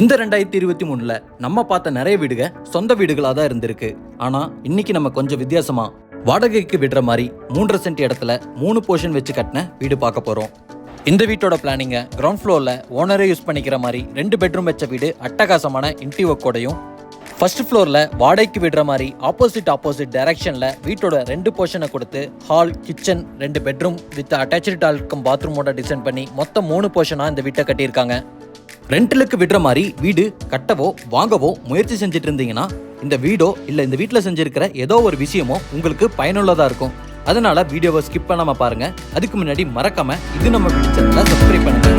இந்த ரெண்டாயிரத்தி இருபத்தி மூணுல நம்ம பார்த்த நிறைய வீடுக சொந்த வீடுகளாக தான் இருந்திருக்கு. ஆனா இன்னைக்கு நம்ம கொஞ்சம் வித்தியாசமா வாடகைக்கு விடுற மாதிரி மூன்றரை சென்ட் இடத்துல மூணு போர்ஷன் வச்சு கட்டின வீடு பார்க்க போறோம். இந்த வீட்டோட பிளானிங்க கிரவுண்ட் ஃப்ளோர்ல ஓனரே யூஸ் பண்ணிக்கிற மாதிரி ரெண்டு பெட்ரூம் வச்ச வீடு அட்டகாசமான இன்டி ஒர்க்கோடையும் ஃபர்ஸ்ட் ஃப்ளோரில் வாடகைக்கு விடுற மாதிரி ஆப்போசிட் ஆப்போசிட் டைரக்ஷனில் வீட்டோட ரெண்டு போர்ஷனை கொடுத்து ஹால் கிச்சன் ரெண்டு பெட்ரூம் வித் அட்டாச்சு டால்க்கும் பாத்ரூமோட டிசைன் பண்ணி மொத்தம் மூணு போர்ஷனாக இந்த வீட்டை கட்டியிருக்காங்க. ரெண்டலுக்கு விடுற மாதிரி வீடு கட்டவோ வாங்கவோ முயற்சி செஞ்சுட்டு இருந்தீங்கன்னா இந்த வீடோ இல்லை இந்த வீட்டில் செஞ்சிருக்கிற ஏதோ ஒரு விஷயமோ உங்களுக்கு பயனுள்ளதாக இருக்கும். அதனால வீடியோவை ஸ்கிப் பண்ணாமல் பாருங்க. அதுக்கு முன்னாடி மறக்காம இது நம்ம வீடு சேனலை சப்ஸ்கிரைப் பண்ணுங்க.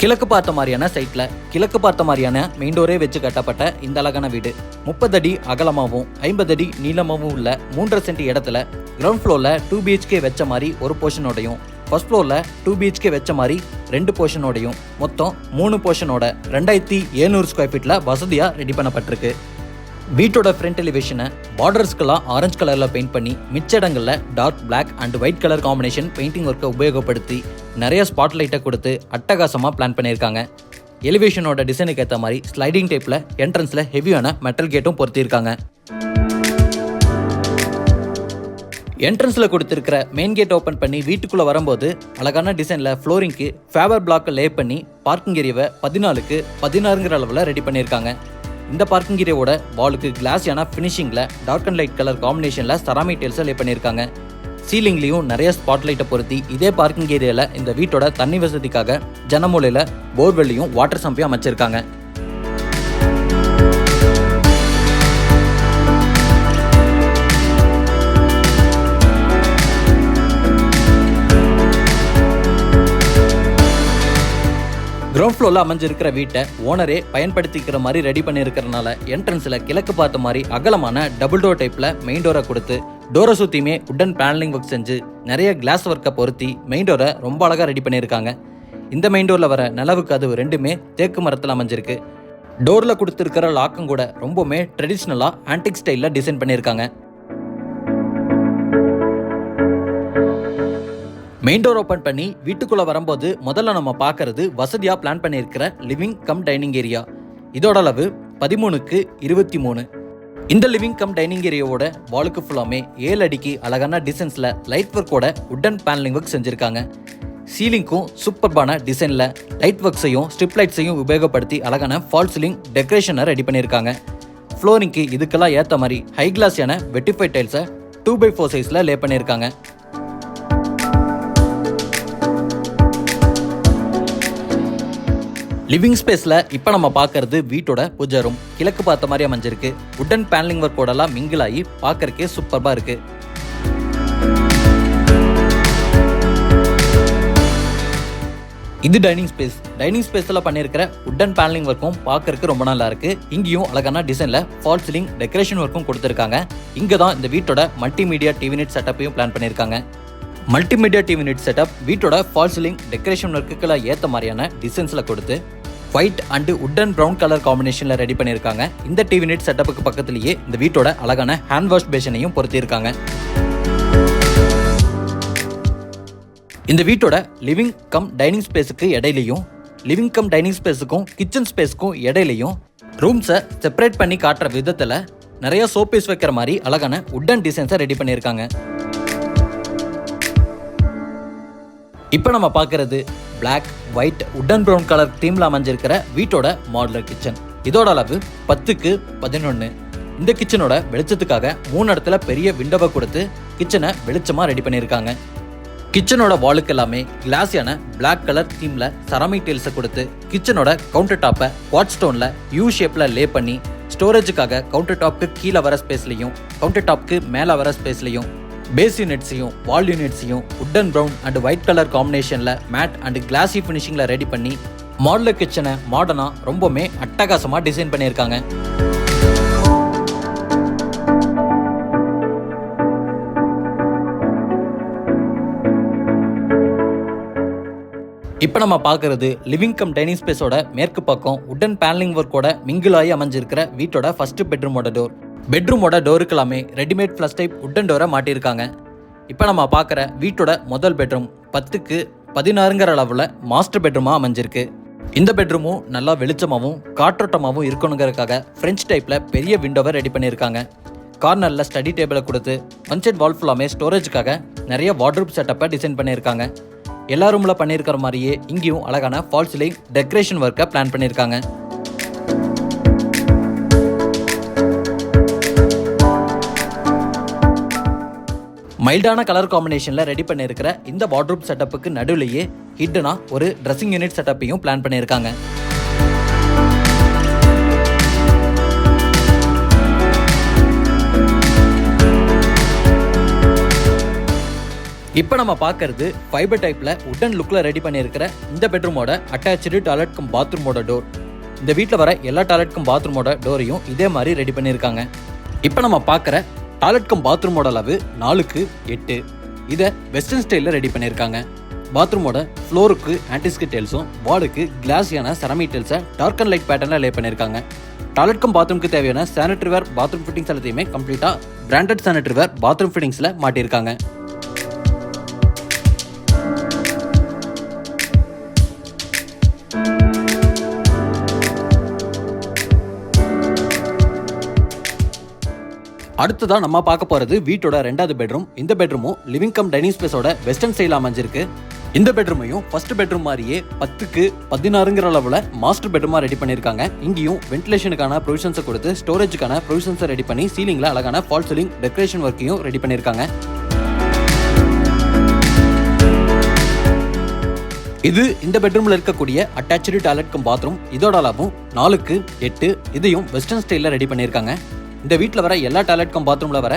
கிழக்கு பார்த்த மாதிரியான சைட்டில் கிழக்கு பார்த்த மாதிரியான மெயின் டோரே வச்சு கட்டப்பட்ட இந்த அழகான வீடு. முப்பது அடி அகலமாகவும் ஐம்பது அடி நீளமாகவும் உள்ள மூன்றரை சென்ட் இடத்துல கிரவுண்ட் ஃப்ளோரில் டூ பிஹெச்கே வச்ச மாதிரி ஒரு போர்ஷனோடையும் ஃபர்ஸ்ட் ஃப்ளோரில் டூ பிஹெச்கே வச்ச மாதிரி ரெண்டு போர்ஷனோடையும் மொத்தம் மூணு போர்ஷனோட ரெண்டாயிரத்தி எழுநூறு ஸ்கொயர் ஃபீட்டில் வசதியாக ரெடி பண்ணப்பட்டிருக்கு. வீட்டோட ஃப்ரண்ட் எலிவேஷனை பார்டர்ஸ்க்கெல்லாம் ஆரஞ்சு கலரில் பெயிண்ட் பண்ணி மிச்ச இடங்களில் dark black and white colour combination painting ஒர்க்கை உபயோகப்படுத்தி நிறைய ஸ்பாட் லைட்டை கொடுத்து அட்டகாசமாக பிளான் பண்ணியிருக்காங்க. எலிவேஷனோட டிசைனுக்கு ஏற்ற மாதிரி ஸ்லைடிங் டைப்பில் என்ட்ரன்ஸில் ஹெவியான மெட்டல் கேட்டும் பொருத்தியிருக்காங்க. என்ட்ரன்ஸில் கொடுத்துருக்கிற மெயின் கேட் ஓப்பன் பண்ணி வீட்டுக்குள்ளே வரும்போது அழகான டிசைனில் ஃப்ளோரிங்க்கு ஃபேவர் பிளாக்கை லே பண்ணி பார்க்கிங் ஏரியாவை பதினாலுக்கு பதினாறுங்கிற அளவில் ரெடி பண்ணியிருக்காங்க. இந்த பார்க்கிங் ஏரியாவோட வாலுக்கு கிளாஸியான ஃபினிஷிங்கில் டார்க் அண்ட் லைட் கலர் காம்பினேஷனில் சராமிக் டெயில்ஸை லே பண்ணியிருக்காங்க. சீலிங்லேயும் நிறைய ஸ்பாட் லைட்டை பொருத்தி இதே பார்க்கிங் ஏரியாவில் இந்த வீட்டோட தண்ணி வசதிக்காக ஜனமூலையில் போர்வெல்லையும் வாட்டர் சம்பையும் அமைச்சிருக்காங்க. கிரவுண்ட் ஃப்ளோரில் அமைஞ்சிருக்கிற வீட்டை ஓனரே பயன்படுத்திக்கிற மாதிரி ரெடி பண்ணியிருக்கிறனால என்ட்ரன்ஸில் கிழக்கு பார்த்த மாதிரி அகலமான டபுள் டோர் டைப்பில் மெயின் டோரை கொடுத்து டோரை சுற்றியுமே உட்டன் பேனலிங் ஒர்க் செஞ்சு நிறைய கிளாஸ் ஒர்க்கை பொருத்தி மெயின் டோரை ரொம்ப அழகாக ரெடி பண்ணியிருக்காங்க. இந்த மெயின் டோரில் வர நிலவு கதவு ரெண்டுமே தேக்கு மரத்தில் அமைஞ்சிருக்கு. டோரில் கொடுத்துருக்கிற லாக்கும் கூட ரொம்பவுமே ட்ரெடிஷ்னலாக ஆன்டிக் ஸ்டைலில் டிசைன் பண்ணியிருக்காங்க. மெயின் டோர் ஓப்பன் பண்ணி வீட்டுக்குள்ள வரும்போது முதல்ல நம்ம பார்க்கறது வசதியா பிளான் பண்ணியிருக்கிற லிவிங் கம் டைனிங் ஏரியா இதோட அளவு பதிமூணுக்கு இருபத்தி மூணு. இந்த லிவிங் கம் டைனிங் ஏரியாவோட வாலுக்கு ஃபுல்லாமே ஏழு அடிக்கு அழகான டிசைன்ஸ்ல லைட் ஒர்க்கோட உட்டன் பேனலிங் ஒர்க் செஞ்சிருக்காங்க. சீலிங்க்கும் சூப்பர்பான டிசைனில் லைட் ஒர்க்ஸையும் ஸ்ட்ரிப் லைட்ஸையும் உபயோகப்படுத்தி அழகான ஃபால் சீலிங் டெக்கரேஷனை ரெடி பண்ணியிருக்காங்க. ஃப்ளோரிங்க்கு இதுக்கெல்லாம் ஏற்ற மாதிரி ஹை கிளாஸியான வெட்டிஃபை டைல்ஸை டூ பை ஃபோர் சைஸில் லே பண்ணியிருக்காங்க. லிவிங் ஸ்பேஸில் இப்போ நம்ம பார்க்கறது வீட்டோட பூஜை ரூம் கிழக்கு பார்த்த மாதிரி அமைஞ்சிருக்கு. உட்டன் பேனலிங் ஒர்க்கோடலாம் மிங்கிள் ஆகி பார்க்கறக்கே சூப்பராக இருக்கு. இது டைனிங் ஸ்பேஸ் டைனிங் ஸ்பேஸில் பண்ணியிருக்கிற உட்டன் பேனலிங் ஒர்க்கும் பார்க்கறதுக்கு ரொம்ப நல்லா இருக்கு. இங்கேயும் அழகான டிசைனில் ஃபால் சீலிங் டெக்கரேஷன் ஒர்க்கும் கொடுத்துருக்காங்க. இங்கே தான் இந்த வீட்டோட மல்டிமீடியா டிவி நெட் செட்டப்பையும் பிளான் பண்ணியிருக்காங்க மல்டிமீடியா டிவி நெட் செட்டப் வீட்டோட ஃபால் சீலிங் டெக்கரேஷன் ஒர்க்குக்கெல்லாம் ஏற்ற மாதிரியான டிசைன்ஸில் கொடுத்து white and wood and brown colour காம்பினேஷனில் ரெடி பண்ணியிருக்காங்க. இந்த டிவி நெட் செட்டப்புக்கு பக்கத்துலேயே இந்த வீட்டோட அழகான ஹேண்ட் வாஷ் பேஷனையும் பொருத்தியிருக்காங்க. இந்த வீட்டோட லிவிங் கம் டைனிங் ஸ்பேஸுக்கு இடையிலையும் லிவிங் கம் டைனிங் ஸ்பேஸுக்கும் கிச்சன் ஸ்பேஸுக்கும் இடையிலையும் ரூம்ஸை செப்பரேட் பண்ணி காட்டுற விதத்தில் நிறைய சோப்பீஸ் வைக்கிற மாதிரி அழகான உட்டன் டிசைன்ஸை ரெடி பண்ணியிருக்காங்க. இப்போ நம்ம பார்க்கறது black white wooden brown colour தீம்ல அமைஞ்சிருக்கிற வீட்டோட மாடுலர் கிச்சன் இதோட அளவு பத்துக்கு பதினொன்று இந்த கிச்சனோட வெளிச்சத்துக்காக மூணு இடத்துல பெரிய விண்டோவை கொடுத்து கிச்சனை வெளிச்சமாக ரெடி பண்ணியிருக்காங்க. கிச்சனோட வாலுக்கு எல்லாமே கிளாஸியான பிளாக் கலர் தீம்ல சரமை டெயில்ஸை கொடுத்து கிச்சனோட கவுண்டர் டாப்பை வாட் ஸ்டோனில் யூ ஷேப்பில் லே பண்ணி ஸ்டோரேஜுக்காக கவுண்டர் டாப்க்கு கீழே வர ஸ்பேஸ்லையும் கவுண்டர் டாப்க்கு மேலே வர ஸ்பேஸ்லையும் பேஸ் யூனிட்ஸையும் wall யூனிட்ஸையும் wooden brown and white colour காம்பினேஷனில் மேட் அண்ட் கிளாஸி ஃபினிஷிங்கில் ரெடி பண்ணி மாடலர் கிச்சனை மாடர்னாக ரொம்பவுமே அட்டகாசமாக டிசைன் பண்ணியிருக்காங்க. இப்போ நம்ம பார்க்கறது லிவிங் கம் டைனிங் ஸ்பேஸோட மேற்கு பக்கம் உட்டன் பேனலிங் ஒர்க்கோட மிங்கிளாகி அமைஞ்சிருக்கிற வீட்டோட ஃபஸ்ட்டு பெட்ரூமோட டோர் பெட்ரூமோட டோருக்கு எல்லாமே ரெடிமேட் ஃப்ளஷ் டைப் உட்டன் டோரை மாட்டியிருக்காங்க. இப்போ நம்ம பார்க்குற வீட்டோட முதல் பெட்ரூம் பத்துக்கு பதினாறுங்கிற அளவில் மாஸ்டர் பெட்ரூமாக அமைஞ்சிருக்கு. இந்த பெட்ரூமும் நல்லா வெளிச்சமாகவும் காற்றோட்டமாகவும் இருக்கணுங்கிறதுக்காக ஃப்ரெஞ்ச் டைப்பில் பெரிய விண்டோவை ரெடி பண்ணியிருக்காங்க. கார்னரில் ஸ்டடி டேபிளை கொடுத்து பஞ்சட் வால் ஃபுல்லாமே ஸ்டோரேஜுக்காக நிறைய வாட்ரூப் செட்டப்பை டிசைன் பண்ணியிருக்காங்க. எல்லா ரூமில் பண்ணியிருக்கிற மாதிரியே இங்கேயும் அழகான ஃபால் சீலிங் டெக்கரேஷன் ஒர்க்கை பிளான் பண்ணியிருக்காங்க. மைல்டான கலர் காம்பினேஷனில் ரெடி பண்ணியிருக்கிற இந்த வார்ட்ரூப் செட்டப்புக்கு நடுவிலேயே ஹிட்னா ஒரு ட்ரெஸ்ஸிங் யூனிட் செட்டப்பையும் பிளான் பண்ணியிருக்காங்க. இப்போ நம்ம பார்க்கறது ஃபைபர் டைப்பில் உட்டன் லுக்கில் ரெடி பண்ணியிருக்கிற இந்த பெட்ரூமோட அட்டாச்சு டாய்லெட்க்கும் பாத்ரூமோட டோர் இந்த வீட்டில் வர எல்லா டாய்லெட்க்கும் பாத்ரூமோட டோரையும் இதே மாதிரி ரெடி பண்ணியிருக்காங்க. இப்போ நம்ம பார்க்குற டாய்லெட் கம் பாத்ரூமோட அளவு நாலுக்கு எட்டு. இதை வெஸ்டர்ன் ஸ்டைலில் ரெடி பண்ணியிருக்காங்க. பாத்ரூமோட ஃப்ளோருக்கு ஆன்டிஸ்கி டைல்ஸும் வார்டுக்கு கிளாஸியான செரமிக் டைல்ஸை டார்க் அண்ட் லைட் பேட்டர்னில் லே பண்ணியிருக்காங்க. டாய்லெட் கம் பாத்ரூம்க்கு தேவையான சானிட்டரி வேர் பாத்ரூம் ஃபிட்டிங்ஸ் எல்லாத்தையுமே கம்ப்ளீட்டாக பிராண்டட் சானிட்டரி வேர் பாத்ரூம் ஃபிட்டிங்ஸில் மாட்டியிருக்காங்க. அடுத்ததான் நம்ம பார்க்க போறது வீட்டோட ரெண்டாவது பெட்ரூம் இந்த பெட்ரூமும் லிவிங் கம் டைனிங் ஸ்பேஸோட வெஸ்டர்ன் ஸ்டைல் அமைஞ்சிருக்கு. இந்த பெட்ரூமையும் ஃபர்ஸ்ட் பெட்ரூம் மாதிரியே பத்துக்கு பதினாறுங்கிற அளவில் மாஸ்டர் பெட்ரூமாக ரெடி பண்ணியிருக்காங்க. இங்கேயும் வென்டிலேஷனுக்கான ப்ரொவிஷன்ஸை கொடுத்து ஸ்டோரேஜுக்கான ப்ரொவிஷன்ஸை ரெடி பண்ணி சீலிங்கில் அழகான ஃபால் சீலிங் டெக்கரேஷன் ஒர்க்கையும் ரெடி பண்ணியிருக்காங்க. இது இந்த பெட்ரூமில் இருக்கக்கூடிய அட்டாச்சு டாய்லெட்க்கும் பாத்ரூம் இதோட அளவும் நாலுக்கு எட்டு. இதையும் வெஸ்டர்ன் ஸ்டைலில் ரெடி பண்ணியிருக்காங்க. இந்த வீட்டில் வர எல்லா டாய்லெட்க்கும் பாத்ரூமில் பாத்ரூம்ல வர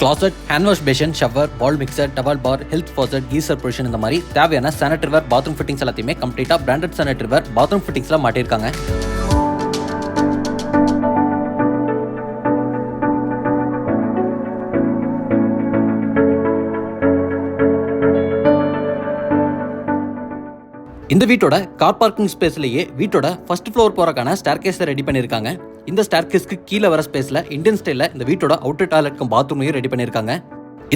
closet hand wash basin shower பால் mixer double bar health faucet geyser position இந்த மாதிரி தேவையான சானிட்டரி வேர் பாத்ரூம் ஃபிட்டிங்ஸ் எல்லாத்தையுமே கம்ப்ளீட்டாக பிராண்டட் சானிட்டரி வேர் பாத்ரூம் ஃபிட்டிங்ஸில் மாட்டியிருக்காங்க. இந்த வீட்டோட கார் பார்க்கிங் ஸ்பேஸ்லயே வீட்டோட ஃபர்ஸ்ட் ஃப்ளோர் போறக்கான ஸ்டேர்கேஸை ரெடி பண்ணியிருக்காங்க. இந்த ஸ்டார்கேஸ்க்கு கீழே வர ஸ்பேஸில் இந்தியன் ஸ்டைலில் இந்த வீட்டோட அவுட்டர் டாய்லெட்க்கும் பாத்ரூமையும் ரெடி பண்ணியிருக்காங்க.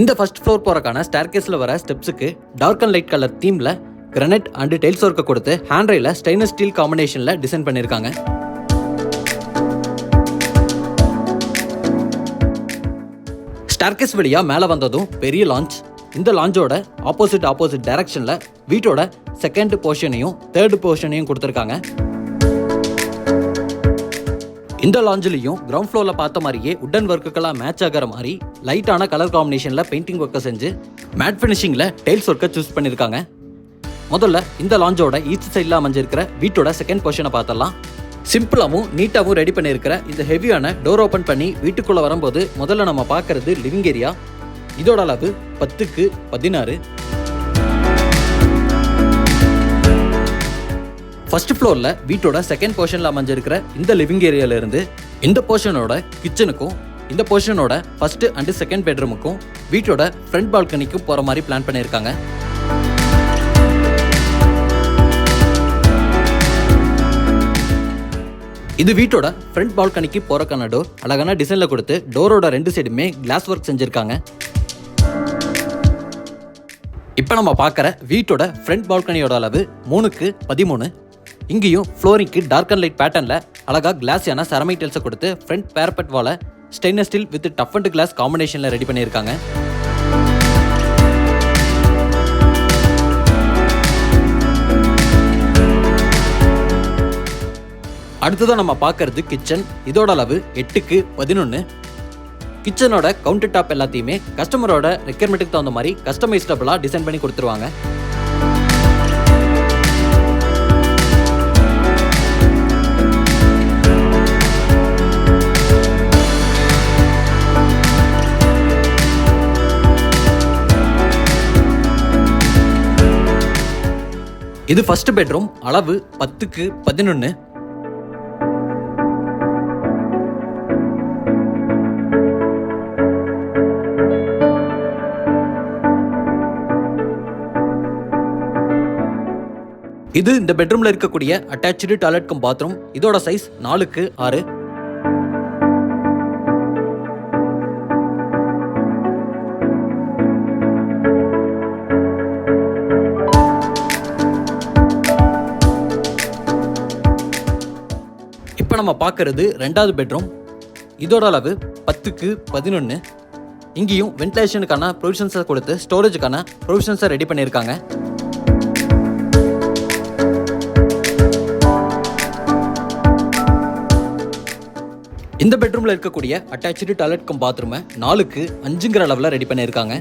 இந்த ஃபர்ஸ்ட் ஃப்ளோர் போகிறக்கான ஸ்டார் வர ஸ்டெப்ஸுக்கு டார்க் அண்ட் லைட் கலர் தீமில் கிரனைட் அண்ட் டைல்ஸ் ஒர்க்கை கொடுத்து ஹேண்ட் ரயில ஸ்டெயின்லெஸ் ஸ்டீல் காம்பினேஷனில் டிசைன் பண்ணியிருக்காங்க. ஸ்டார்கேஸ் வழியாக மேலே வந்ததும் பெரிய லான்ச் இந்த லான்ச்சோட ஆப்போசிட் ஆப்போசிட் டைரக்ஷனில் வீட்டோட செகண்ட் போர்ஷனையும் தேர்ட் போர்ஷனையும் கொடுத்துருக்காங்க. இந்த லாஞ்சிலையும் கிரவுண்ட் ஃப்ளோரில் பார்த்த மாதிரியே உடன் ஒர்க்குக்கெல்லாம் மேட்ச் ஆகிற மாதிரி லைட்டான கலர் காம்பினேஷனில் பெயிண்டிங் ஒர்க்கை செஞ்சு மேட் ஃபினிஷிங்கில் டைல்ஸ் ஒர்க்கை சூஸ் பண்ணியிருக்காங்க. முதல்ல இந்த லாஞ்சோட ஈஸ்ட் சைடில் அமைஞ்சிருக்கிற வீட்டோட செகண்ட் பொசிஷனை பார்த்தலாம் சிம்பிளாகவும் நீட்டாகவும் ரெடி பண்ணியிருக்கிற இந்த ஹெவியான டோர் ஓப்பன் பண்ணி வீட்டுக்குள்ளே வரும்போது முதல்ல நம்ம பார்க்கறது லிவிங் ஏரியா இதோட அளவு பத்துக்கு பதினாறு. ஃபர்ஸ்ட் ஃப்ளோரில் வீட்டோட செகண்ட் போர்ஷனில் அமைஞ்சிருக்கிற இந்த லிவிங் ஏரியாவிலேருந்து இந்த போர்ஷனோட கிச்சனுக்கும் இந்த போர்ஷனோட ஃபர்ஸ்ட் அண்டு செகண்ட் பெட்ரூமுக்கும் வீட்டோட ஃப்ரண்ட் பால்கனிக்கும் போகிற மாதிரி பிளான் பண்ணியிருக்காங்க. இது வீட்டோட ஃப்ரண்ட் பால்கனிக்கு போகிறக்கான டோர் அழகான டிசைனில் கொடுத்து டோரோட ரெண்டு சைடுமே கிளாஸ் ஒர்க் செஞ்சுருக்காங்க. இப்போ நம்ம பார்க்குற வீட்டோட ஃப்ரண்ட் பால்கனியோட அளவு மூணுக்கு பதிமூணு. இங்கேயும் ஃப்ளோரிங்க்கு டார்க் அண்ட் லைட் பேட்டர்னில் அழகாக கிளாஸியான செரமிக் கொடுத்து ஃப்ரண்ட் பேரப்பட் வாலை stainless steel with tough and glass காம்பினேஷனில் ரெடி பண்ணியிருக்காங்க. அடுத்ததாக நம்ம பார்க்கறது கிச்சன் இதோட அளவு எட்டுக்கு பதினொன்று கிச்சனோட கவுண்டர் டாப் எல்லாத்தையுமே கஸ்டமரோட ரெக்யர்மெண்ட்டுக்கு தகுந்த மாதிரி கஸ்டமைஸ்டபுளாக டிசைன் பண்ணி கொடுத்துருவாங்க. இது ஃபர்ஸ்ட் பெட்ரூம் அளவு பத்துக்கு பதினொன்று இது இந்த பெட்ரூம்ல இருக்கக்கூடிய அட்டாச்சு டாய்லெட் கம் பாத்ரூம் இதோட சைஸ் நாலுக்கு ஆறு. நம்ம பார்க்கறது ரெண்டாவது பெட்ரூம் இதோட அளவு பத்துக்கு பதினொன்று இங்கேயும் வென்டிலேஷனுக்கான ப்ரொவிஷன்ஸை கொடுத்து ஸ்டோரேஜுக்கான ப்ரொவிஷன்ஸை ரெடி பண்ணியிருக்காங்க. இந்த பெட்ரூமில் இருக்கக்கூடிய அட்டாச்சு டாய்லெட் கம் பாத்ரூமை நாலுக்கு அஞ்சுங்கிற அளவில் ரெடி பண்ணியிருக்காங்க.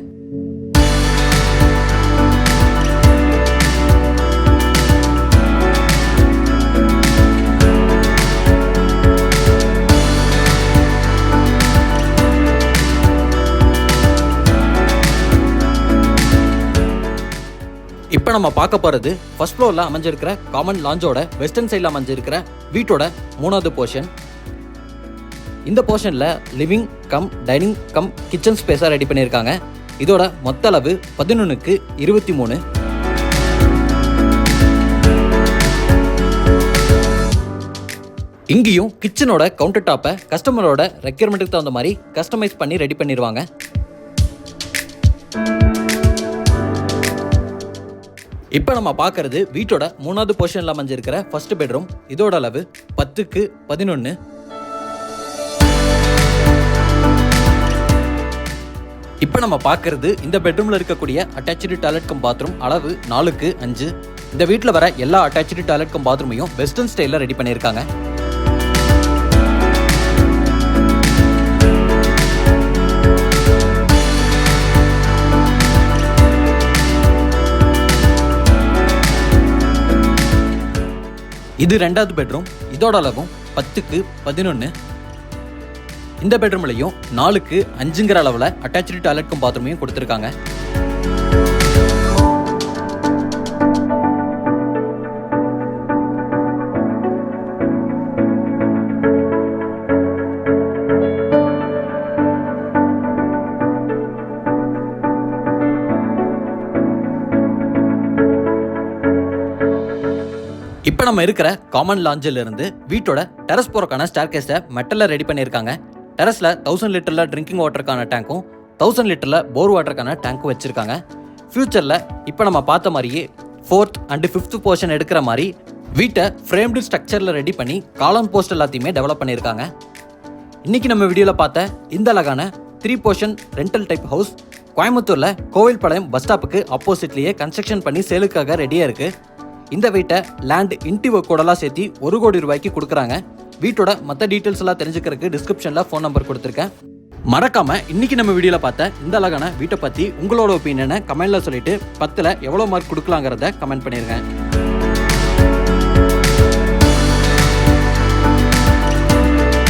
இப்போ நம்ம பார்க்க போகிறது ஃபர்ஸ்ட் ஃப்ளோரில் அமைஞ்சிருக்கிற காமன் லாஞ்சோட வெஸ்டர்ன் சைடில் அமைஞ்சிருக்கிற வீட்டோட மூணாவது போர்ஷன் இந்த போர்ஷனில் living come dining come kitchen ஸ்பேஸாக ready பண்ணியிருக்காங்க. இதோட மொத்த அளவு பதினொன்றுக்கு இருபத்தி மூணு. இங்கேயும் கிச்சனோட கவுண்டர் டாப்பை கஸ்டமரோட ரெக்யர்மெண்ட்டுக்கு தகுந்த மாதிரி கஸ்டமைஸ் பண்ணி ரெடி பண்ணிடுவாங்க இப்போ நம்ம பார்க்கறது வீட்டோட மூணாவது போர்ஷனில் அமைஞ்சிருக்கிற ஃபர்ஸ்ட் பெட்ரூம் இதோட அளவு பத்துக்கு பதினொன்று இப்போ நம்ம பார்க்கறது இந்த பெட்ரூமில் இருக்கக்கூடிய அட்டாச்சு டாய்லெட் பாத்ரூம் அளவு நாலுக்கு அஞ்சு. இந்த வீட்டில் வர எல்லா அட்டாச்சு டாய்லெட் பாத்ரூமையும் வெஸ்டர்ன் ஸ்டைலில் ரெடி பண்ணியிருக்காங்க. இது ரெண்டாவது பெட்ரூம் இதோட அளவும் பத்துக்கு பதினொன்று இந்த பெட்ரூம்லையும் நாலுக்கு அஞ்சுங்கிற அளவில் அட்டாச்சு டாய்லெட்க்கும் பாத்ரூமையும் கொடுத்துருக்காங்க. இப்போ நம்ம இருக்கிற காமன் லாஞ்சில் இருந்து வீட்டோட டெரஸ் போறக்கான ஸ்டார் கேஸை மெட்டலில் ரெடி பண்ணியிருக்காங்க. டெரஸில் தௌசண்ட் லிட்டரில் ட்ரிங்கிங் வாட்டருக்கான டேங்க்கும் தௌசண்ட் லிட்டரில் போர் வாட்டருக்கான டேங்க்கும் வச்சுருக்காங்க. ஃப்யூச்சரில் இப்போ நம்ம பார்த்த மாதிரியே ஃபோர்த் அண்டு ஃபிஃப்த் போர்ஷன் எடுக்கிற மாதிரி வீட்டை ஃப்ரேம்டு ஸ்ட்ரக்சரில் ரெடி பண்ணி காலம் போஸ்ட் எல்லாத்தையுமே டெவலப் பண்ணியிருக்காங்க. இன்றைக்கி நம்ம வீடியோவில் பார்த்த இந்த அழகான three portion rental type house கோயம்புத்தூரில் கோவில்பாளையம் பஸ் ஸ்டாப்புக்கு ஆப்போசிட்லேயே கன்ஸ்ட்ரக்ஷன் பண்ணி சேலுக்காக ரெடியாக இருக்குது இந்த வீட்டை லேண்ட் இன்டிவோ கோடெல்லாம் சேர்த்து ஒரு கோடி ரூபாய்க்கு கொடுக்குறாங்க. வீட்டோட மற்ற டீட்டெயில்ஸ் எல்லாம் தெரிஞ்சுக்கிறதுக்கு டிஸ்கிரிப்ஷனில் ஃபோன் நம்பர் கொடுத்துருக்கேன். மறக்காம இன்னைக்கு நம்ம வீடியோவில் பார்த்த இந்த அழகான வீட்டை பற்றி உங்களோட ஒப்பீனியனை கமெண்ட்ல சொல்லிட்டு பத்தில் எவ்வளோ மார்க் கொடுக்கலாங்கிறத கமெண்ட் பண்ணியிருக்கேன்